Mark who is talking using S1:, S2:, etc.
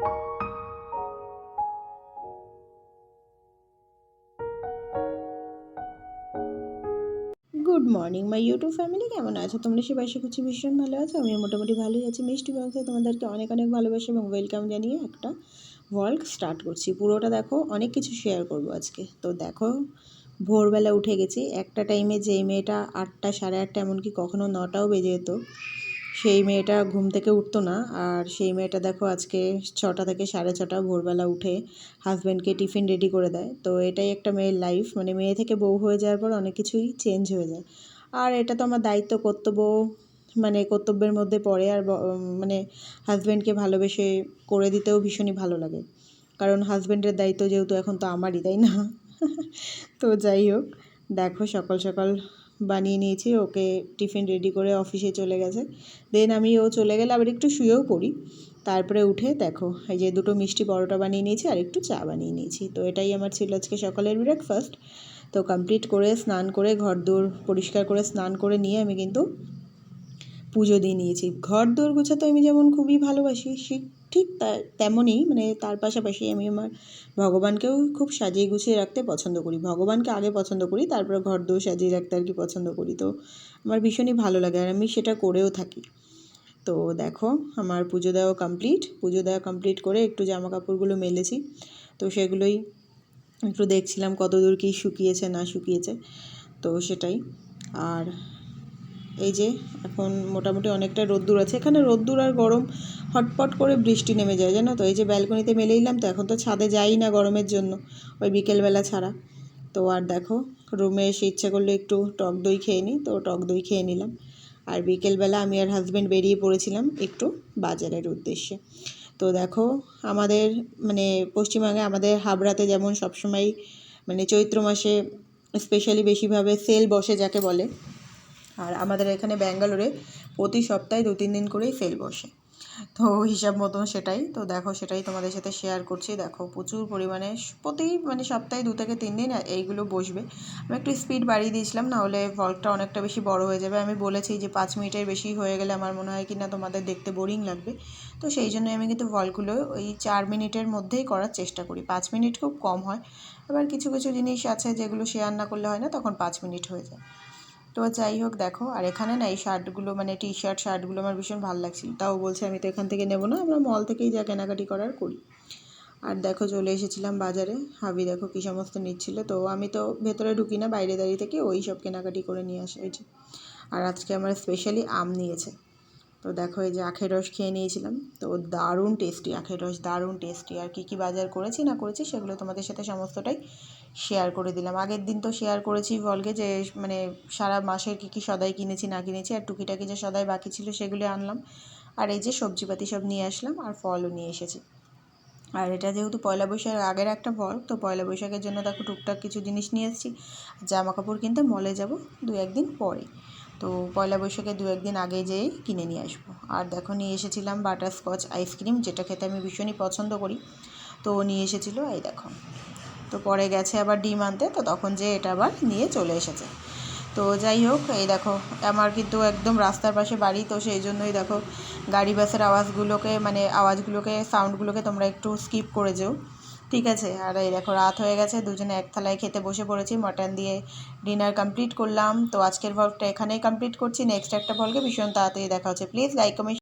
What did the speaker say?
S1: Good morning my YouTube family কেমন আছো? তোমরা সে বাসা করছি ভীষণ ভালো আছো। আমি মোটামুটি ভালোই আছি। মিষ্টি বংশে তোমাদেরকে অনেক অনেক ভালোবাসা এবং ওয়েলকাম জানিয়ে একটা ভল্ক স্টার্ট করছি। পুরোটা দেখো, অনেক কিছু শেয়ার করব আজকে। তো দেখো, ভোরবেলা উঠে গেছি। একটা টাইমে যে মেয়েটা আটটা, সাড়ে আটটা, এমনকি কখনো নটাও বেজে যেত। সেই মেয়েটা ঘুম থেকে উঠতো না। আর সেই মেয়েটা দেখো আজকে ছটা থেকে সাড়ে ছটা ভোরবেলা উঠে হাজব্যান্ডকে টিফিন রেডি করে দেয়। তো এটাই একটা মেয়ের লাইফ মানে মেয়ে থেকে বউ হয়ে যাওয়ার পর অনেক কিছুই চেঞ্জ হয়ে যায়। আর এটা তো আমার দায়িত্ব, কর্তব্য মানে কর্তব্যের মধ্যে পড়ে। আর মানে হাজব্যান্ডকে ভালোবেসে করে দিতেও ভীষণই ভালো লাগে। কারণ হাজব্যান্ডের দায়িত্ব যেহেতু এখন তো আমারই, তাই না? তো যাই হোক, দেখো সকাল সকাল বানিয়ে নিয়েছি, ওকে টিফিন রেডি করে অফিসে চলে গেছে। দেন আমি ও চলে গেলে আবার একটু শুয়েও পড়ি। তারপরে উঠে দেখো, এই যে দুটো মিষ্টি পরোটা বানিয়ে নিয়েছি আর একটু চা বানিয়ে নিয়েছি। তো এটাই আমার ছিল আজকে সকালের ব্রেকফাস্ট তো কমপ্লিট করে স্নান করে ঘর দৌড় পরিষ্কার করে স্নান করে নিয়ে আমি কিন্তু পুজো দিয়ে নিয়েছি। ঘর দোর গোছাতে আমি যেমন খুবই ভালোবাসি ঠিক তেমনই মানে তার পাশাপাশি আমি আমার ভগবানকেও খুব সাজিয়ে গুছিয়ে রাখতে পছন্দ করি। ভগবানকে আগে পছন্দ করি, তারপরে ঘর দোর সাজিয়ে রাখতে আর কি পছন্দ করি। তো আমার ভীষণই ভালো লাগে আর আমি সেটা করেও থাকি। তো দেখো, আমার পুজো দেওয়া কমপ্লিট পুজো দেওয়া কমপ্লিট করে একটু জামা কাপড়গুলো মেলেছি। তো সেগুলোই একটু দেখছিলাম কত দূর কী শুকিয়েছে, না শুকিয়েছে। তো সেটাই। আর এই যে, এখন মোটামুটি অনেকটা রোদ্দুর আছে। এখানে রোদ্দুর আর গরম হটপট করে বৃষ্টি নেমে যায়, জানো তো? এই যে ব্যালকনিতে মেলেইলাম তো, এখন তো ছাদে যাই না গরমের জন্য, ওই বিকেলবেলা ছাড়া। তো আর দেখো, রুমে এসে ইচ্ছে করলে একটু টক দই খেয়ে নিই, তো টক দই খেয়ে নিলাম। আর বিকেলবেলা আমি আর হাজব্যান্ড বেরিয়ে পড়েছিলাম একটু বাজারের উদ্দেশ্যে। তো দেখো, আমাদের মানে পশ্চিমবঙ্গে আমাদের হাবড়াতে যেমন সবসময় মানে চৈত্র মাসে স্পেশালি বেশিভাবে সেল বসে যাকে বলে আর আমাদের এখানে ব্যাঙ্গালোরে প্রতি সপ্তাহে দু তিন দিন করেই সেল বসে। তো হিসাব মতন সেটাই। তো দেখো সেটাই তোমাদের সাথে শেয়ার করছি। দেখো প্রচুর পরিমাণে প্রতি মানে সপ্তাহে দু থেকে তিন দিন এইগুলো বসবে। আমি একটু স্পিড বাড়িয়ে দিয়েছিলাম, না হলে ভলকটা অনেকটা বেশি বড় হয়ে যাবে। আমি বলেছি যে পাঁচ মিনিটের বেশি হয়ে গেলে আমার মনে হয় কি না তোমাদের দেখতে বোরিং লাগবে। তো সেই জন্য আমি কিন্তু ভলগুলো ওই চার মিনিটের মধ্যেই করার চেষ্টা করি। পাঁচ মিনিট খুব কম হয়। এবার কিছু কিছু জিনিস আছে যেগুলো শেয়ার না করলে হয় না, তখন পাঁচ মিনিট হয়ে যায়। তো যাই হোক, দেখো, আর এখানে না এই শার্টগুলো মানে টি শার্ট শার্টগুলো আমার ভীষণ ভালো লাগছিল। তাও বলছে আমি তো এখান থেকে নেব না, আমরা মল থেকেই যা কেনাকাটি করার করি। আর দেখো, চলে এসেছিলাম বাজারে। হাবি দেখো কী সমস্ত নিচ্ছিল। তো আমি তো ভেতরে ঢুকি না, বাইরে দাঁড়িয়ে থেকে ওই সব কেনাকাটি করে নিয়ে আসা হয়েছে। আর আজকে আমার স্পেশালি আম নিয়েছে। তো দেখো, এই যে আখের রস খেয়ে নিয়েছিলাম। তো দারুণ টেস্টি আখের রস, দারুণ টেস্টি আর কী কী বাজার করেছি না করেছি সেগুলো তোমাদের সাথে সমস্তটাই শেয়ার করে দিলাম। আগের দিন তো শেয়ার করেছি বলকে যে মানে সারা মাসের কী কী সদাই কিনেছি, না কিনেছি, আর টুকিটাকি যে সদাই বাকি ছিল সেগুলো আনলাম। আর এই যে সবজিপাতি সব নিয়ে আসলাম, আর ফলও নিয়ে এসেছি। আর এটা যেহেতু পয়লা বৈশাখ আগের একটা ফল, তো পয়লা বৈশাখের জন্য দেখো টুকটাক কিছু জিনিস নিয়ে এসেছি। জামা কাপড় কিনতে মলে যাব দু একদিন পরে। তো পয়লা বৈশাখে দু একদিন আগে যেয়ে কিনে নিয়ে আসব। আর দেখো নিয়ে এসেছিলাম বাটারস্কচ আইসক্রিম যেটা খেতে আমি ভীষণই পছন্দ করি। তো নিয়ে এসেছিল, এই দেখো। তো পরে গেছে আবার ডিম আনতে, তো তখন যে এটা আবার নিয়ে চলে এসেছে। তো যাই হোক, এই দেখো, আমার কিন্তু একদম রাস্তার পাশে বাড়ি, তো সেই জন্যই দেখো, গাড়ি বাসের আওয়াজগুলোকে মানে আওয়াজগুলোকে সাউন্ডগুলোকে তোমরা একটু স্কিপ করে যেও। ঠিক আছে? আর এই দেখো, রাত হয়ে গেছে, দুজনে এক থালায় খেতে বসে পড়েছি মটন দিয়ে ডিনার কমপ্লিট করলাম। তো আজকের ভলগটা এখানেই কমপ্লিট করছি নেক্সট একটা ভলগে ভীষণ তাড়াতাড়ি দেখা হচ্ছে। Please like comment